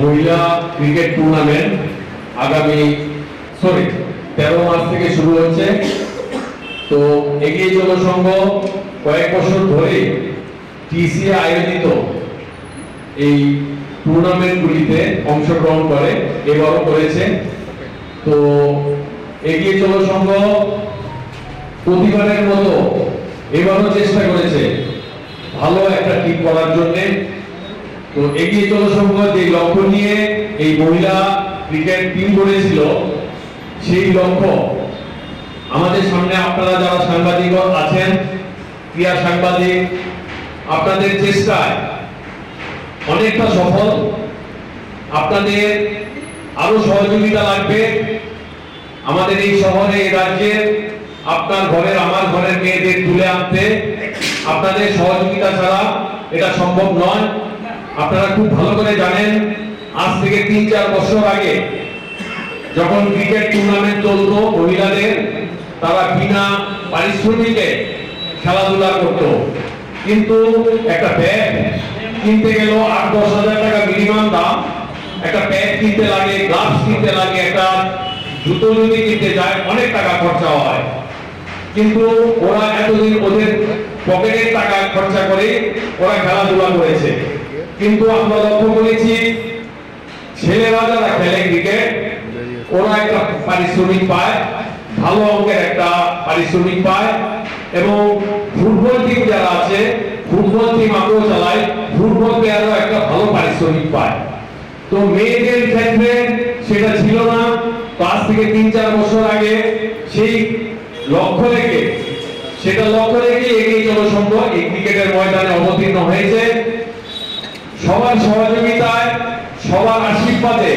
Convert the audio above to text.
মহিলা cricket tournament আগামী sorry তেরো মাস থেকে শুরু হচ্ছে। তো এগিয়ে চলো সংঘ, কয়েক বছর ধরে টিসি আয়োজিত এই টুর্নামেন্টগুলিতে অংশগ্রহণ করে, এবারও করেছে। তো এগিয়ে চলো সংঘ, প্রতিবারের মতো এবারও চেষ্টা করেছে ভালো একটা টিম করার জন্য। তো এগিয়ে চলো সংঘ যে লক্ষ্য নিয়ে এই মহিলা ক্রিকেট টিম করেছিল সেই লক্ষ্য আমাদের সামনে আপনারা যারা সাংবাদিক আছেন, ক্রিয়া সাংবাদিক, আপনাদের চেষ্টায় অনেকটা সফল, আপনাদের আরও সহযোগিতা লাগবে। আমাদের এই শহরে, এই রাজ্যে আপনার ঘরের, আমার ঘরের মেয়েদের তুলে আনতে আপনাদের সহযোগিতা ছাড়া এটা সম্ভব নয়। আপনারা খুব ভালো করে জানেন, আজ থেকে তিন চার বছর আগে যখন ক্রিকেট টুর্নামেন্ট চলতো মহিলাদের, তারা বিনা পারিশ্রমিকে খেলাধুলা করত। কিন্তু একটা ব্যাগ কিনতে গেল আট দশ হাজার টাকা মিনিমাম দাম, একটা ব্যাগ কিনতে লাগে গ্লাভস কিনতে লাগে, একটা জুতো যদি কিনতে যায়, অনেক টাকা খরচা হয়। কিন্তু ওরা এতদিন ওদের পকেটের টাকা খরচা করে ওরা খেলাধুলা করেছে। কিন্তু আমরা লক্ষ্য করেছি, ছেলেরা যারা খেলে ক্রিকেট ওরা একটা পারিশ্রমিক পায়, ভালো অঙ্কের একটা পারিশ্রমিক পায় এবং ফুটবল টিম যারা আছে, ফুটবল টিম আমরাও চালাই ফুটবল প্লেয়ারও একটা ভালো পারিশ্রমিক পায়। তো মেয়েদের ক্ষেত্রে সেটা ছিল না পাঁচ থেকে তিন চার বছর আগে সেই লক্ষ্য রেখে, সেটা লক্ষ্য রেখে এগিয়ে সম্ভব। এই ক্রিকেটের ময়দানে অবতীর্ণ হয়েছে। সবার সহযোগিতায় সবার আশীর্বাদে